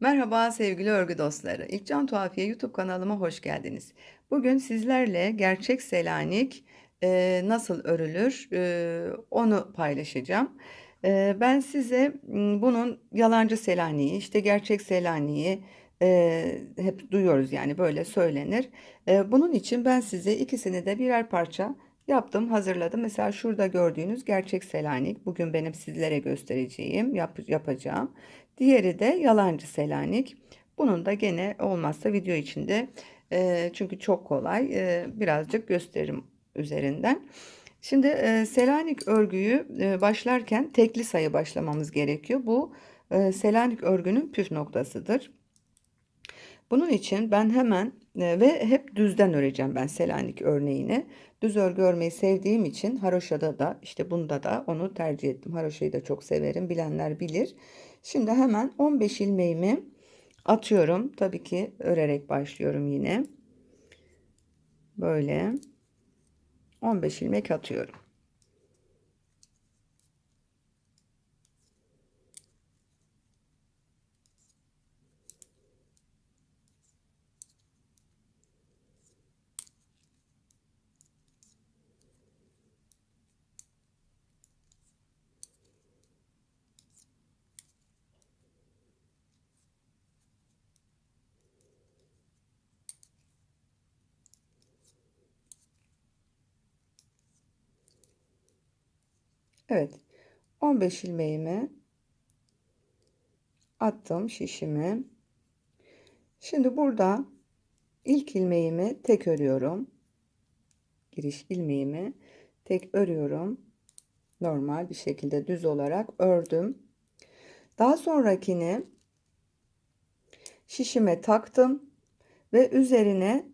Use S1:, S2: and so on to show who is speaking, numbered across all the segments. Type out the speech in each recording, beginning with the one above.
S1: Merhaba sevgili örgü dostları. İlkcan Tuhafiye YouTube kanalıma hoş geldiniz. Bugün sizlerle gerçek Selanik e, nasıl örülür e, onu paylaşacağım. E, ben size bunun yalancı Selaniği, işte gerçek Selaniği e, hep duyuyoruz yani böyle söylenir. E, bunun için ben size ikisini de birer parça yaptım, hazırladım. Mesela şurada gördüğünüz gerçek Selanik. Bugün benim sizlere göstereceğim, yap, yapacağım. Diğeri de yalancı Selanik. Bunun da gene olmazsa video içinde e, çünkü çok kolay e, birazcık gösteririm üzerinden. Şimdi e, Selanik örgüyü e, başlarken tekli sayı başlamamız gerekiyor. Bu e, Selanik örgünün püf noktasıdır. Bunun için ben hemen e, ve hep düzden öreceğim ben Selanik örneğini. Düz örgü örmeyi sevdiğim için haroşada da işte bunda da onu tercih ettim. Haroşayı da çok severim. Bilenler bilir. Şimdi hemen 15 ilmeğimi atıyorum. Tabii ki örerek başlıyorum yine. Böyle 15 ilmek atıyorum. Evet. 15 ilmeğimi attım şişimi. Şimdi burada ilk ilmeğimi tek örüyorum. Giriş ilmeğimi tek örüyorum. Normal bir şekilde düz olarak ördüm. Daha sonrakini şişime taktım ve üzerine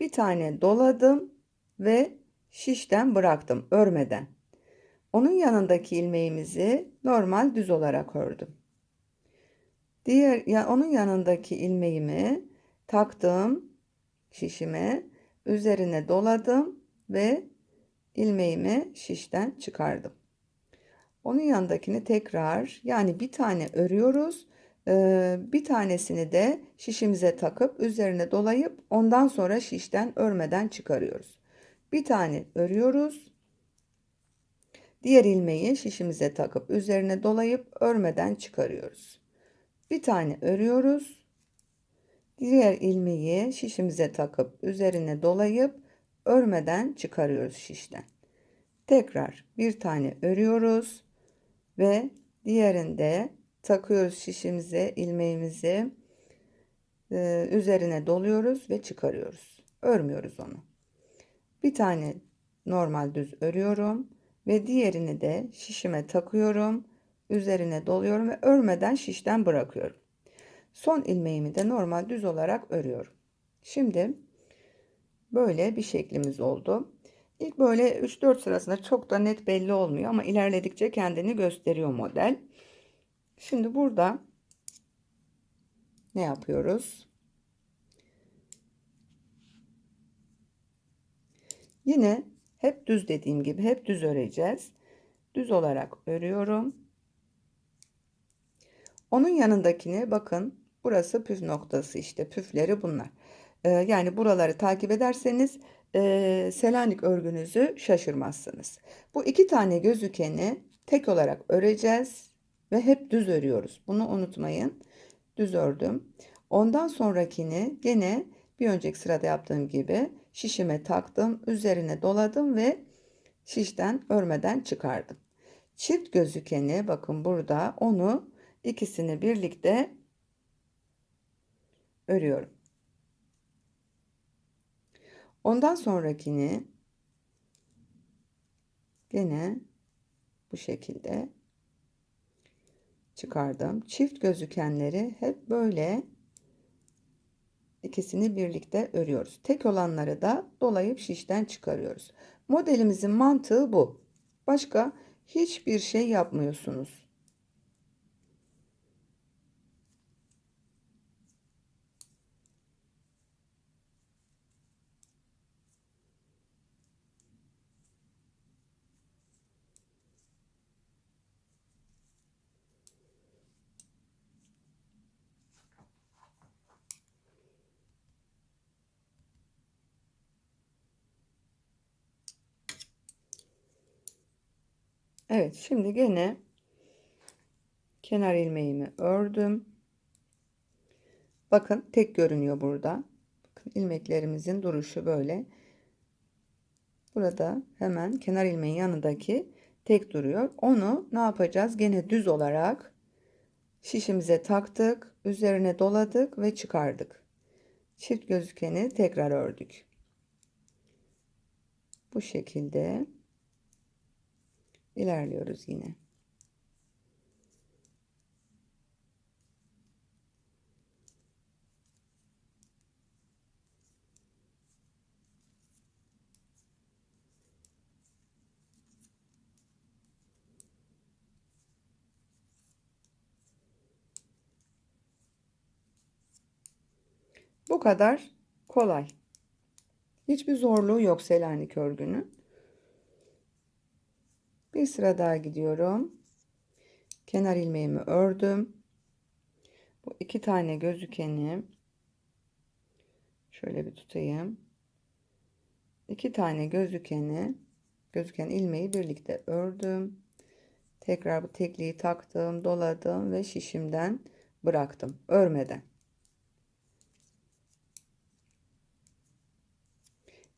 S1: bir tane doladım ve şişten bıraktım örmeden. Onun yanındaki ilmeğimizi normal düz olarak ördüm. Diğer ya onun yanındaki ilmeğimi taktım şişime, üzerine doladım ve ilmeğimi şişten çıkardım. Onun yanındakini tekrar yani bir tane örüyoruz. Bir tanesini de şişimize takıp üzerine dolayıp ondan sonra şişten örmeden çıkarıyoruz. Bir tane örüyoruz. Diğer ilmeği şişimize takıp üzerine dolayıp örmeden çıkarıyoruz. Bir tane örüyoruz. Diğer ilmeği şişimize takıp üzerine dolayıp örmeden çıkarıyoruz şişten. Tekrar bir tane örüyoruz ve diğerinde takıyoruz şişimize ilmeğimizi e, üzerine doluyoruz ve çıkarıyoruz. Örmüyoruz onu. Bir tane normal düz örüyorum ve diğerini de şişime takıyorum. Üzerine doluyorum ve örmeden şişten bırakıyorum. Son ilmeğimi de normal düz olarak örüyorum. Şimdi böyle bir şeklimiz oldu. İlk böyle 3-4 sırasında çok da net belli olmuyor ama ilerledikçe kendini gösteriyor model. Şimdi burada ne yapıyoruz? Yine hep düz dediğim gibi hep düz öreceğiz. Düz olarak örüyorum. Onun yanındakini bakın burası püf noktası işte püfleri bunlar. Ee, yani buraları takip ederseniz e, Selanik örgünüzü şaşırmazsınız. Bu iki tane gözükeni tek olarak öreceğiz ve hep düz örüyoruz. Bunu unutmayın. Düz ördüm. Ondan sonrakini gene bir önceki sırada yaptığım gibi şişime taktım, üzerine doladım ve şişten örmeden çıkardım. Çift gözükeni bakın burada onu ikisini birlikte örüyorum. Ondan sonrakini gene bu şekilde çıkardım. Çift gözükenleri hep böyle ikisini birlikte örüyoruz. Tek olanları da dolayıp şişten çıkarıyoruz. Modelimizin mantığı bu. Başka hiçbir şey yapmıyorsunuz. Evet şimdi gene kenar ilmeğimi ördüm. Bakın tek görünüyor burada. Bakın ilmeklerimizin duruşu böyle. Burada hemen kenar ilmeğin yanındaki tek duruyor. Onu ne yapacağız? Gene düz olarak şişimize taktık, üzerine doladık ve çıkardık. Çift gözükeni tekrar ördük. Bu şekilde ilerliyoruz yine. Bu kadar kolay. Hiçbir zorluğu yok Selanik örgünün. Bir sıra daha gidiyorum. Kenar ilmeğimi ördüm. Bu iki tane gözükeni şöyle bir tutayım. İki tane gözükeni gözüken ilmeği birlikte ördüm. Tekrar bu tekliği taktım, doladım ve şişimden bıraktım örmeden.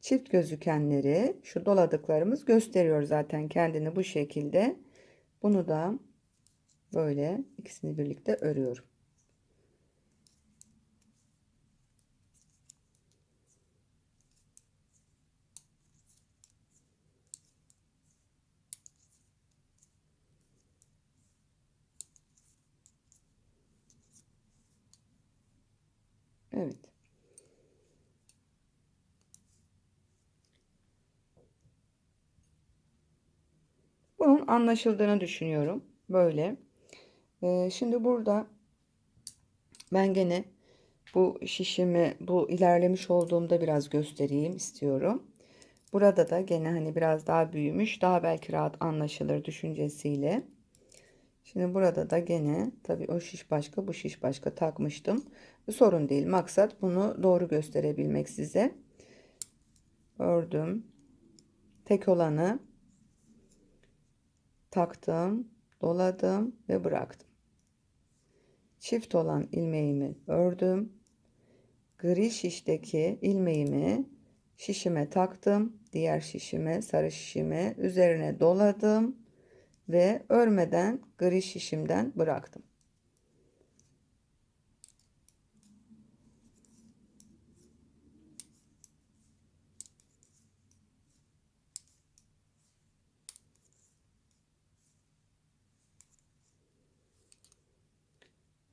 S1: Çift gözükenleri şu doladıklarımız gösteriyor zaten kendini bu şekilde. Bunu da böyle ikisini birlikte örüyorum. Evet. Anlaşıldığını düşünüyorum. Böyle. Ee, şimdi burada ben gene bu şişimi bu ilerlemiş olduğumda biraz göstereyim istiyorum. Burada da gene hani biraz daha büyümüş. Daha belki rahat anlaşılır düşüncesiyle. Şimdi burada da gene tabii o şiş başka bu şiş başka takmıştım. Sorun değil. Maksat bunu doğru gösterebilmek size. Ördüm. Tek olanı taktım, doladım ve bıraktım. Çift olan ilmeğimi ördüm. Gri şişteki ilmeğimi şişime taktım. Diğer şişime, sarı şişime üzerine doladım ve örmeden gri şişimden bıraktım.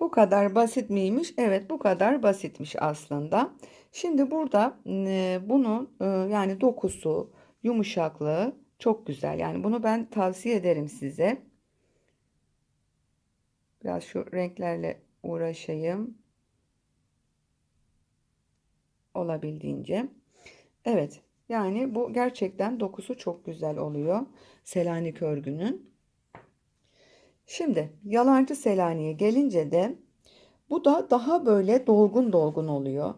S1: Bu kadar basit miymiş? Evet bu kadar basitmiş aslında. Şimdi burada e, bunun e, yani dokusu, yumuşaklığı çok güzel. Yani bunu ben tavsiye ederim size. Biraz şu renklerle uğraşayım. Olabildiğince. Evet. Yani bu gerçekten dokusu çok güzel oluyor. Selanik örgünün. Şimdi yalancı Selanik'e gelince de bu da daha böyle dolgun dolgun oluyor.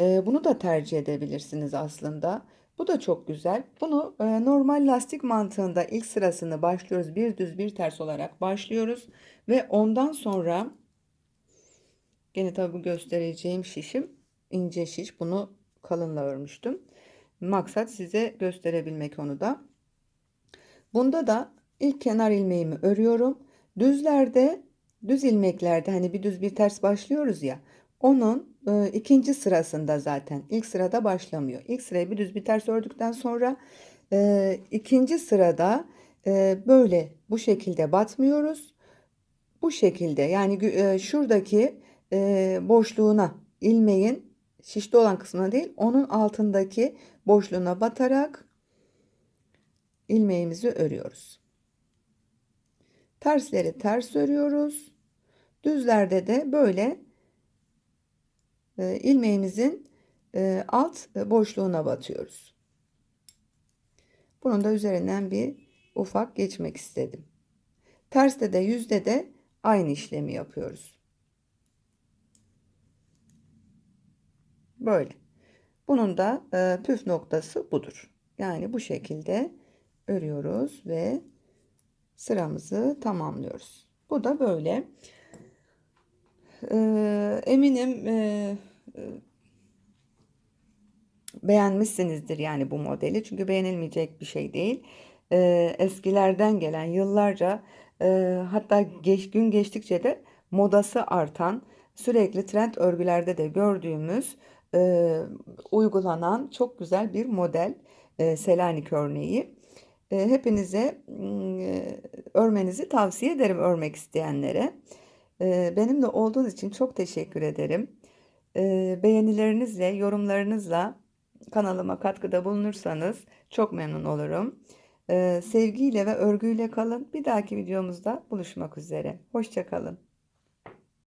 S1: Ee, bunu da tercih edebilirsiniz aslında. Bu da çok güzel. Bunu e, normal lastik mantığında ilk sırasını başlıyoruz. Bir düz bir ters olarak başlıyoruz. Ve ondan sonra gene tabi göstereceğim şişim ince şiş. Bunu kalınla örmüştüm. Maksat size gösterebilmek onu da. Bunda da ilk kenar ilmeğimi örüyorum. Düzlerde, düz ilmeklerde hani bir düz bir ters başlıyoruz ya. Onun e, ikinci sırasında zaten ilk sırada başlamıyor. İlk sırayı bir düz bir ters ördükten sonra e, ikinci sırada e, böyle bu şekilde batmıyoruz. Bu şekilde yani e, şuradaki e, boşluğuna ilmeğin şişte olan kısmına değil onun altındaki boşluğuna batarak ilmeğimizi örüyoruz. Tersleri ters örüyoruz. Düzlerde de böyle e, ilmeğimizin e, alt boşluğuna batıyoruz. Bunun da üzerinden bir ufak geçmek istedim. Terste de yüzde de aynı işlemi yapıyoruz. Böyle. Bunun da e, püf noktası budur. Yani bu şekilde örüyoruz ve sıramızı tamamlıyoruz. Bu da böyle. Ee, eminim e, e, beğenmişsinizdir yani bu modeli. Çünkü beğenilmeyecek bir şey değil. Ee, eskilerden gelen yıllarca e, hatta geç, gün geçtikçe de modası artan sürekli trend örgülerde de gördüğümüz e, uygulanan çok güzel bir model e, Selanik örneği. Hepinize örmenizi tavsiye ederim örmek isteyenlere. Benimle olduğunuz için çok teşekkür ederim. Beğenilerinizle, yorumlarınızla kanalıma katkıda bulunursanız çok memnun olurum. Sevgiyle ve örgüyle kalın. Bir dahaki videomuzda buluşmak üzere. Hoşça kalın.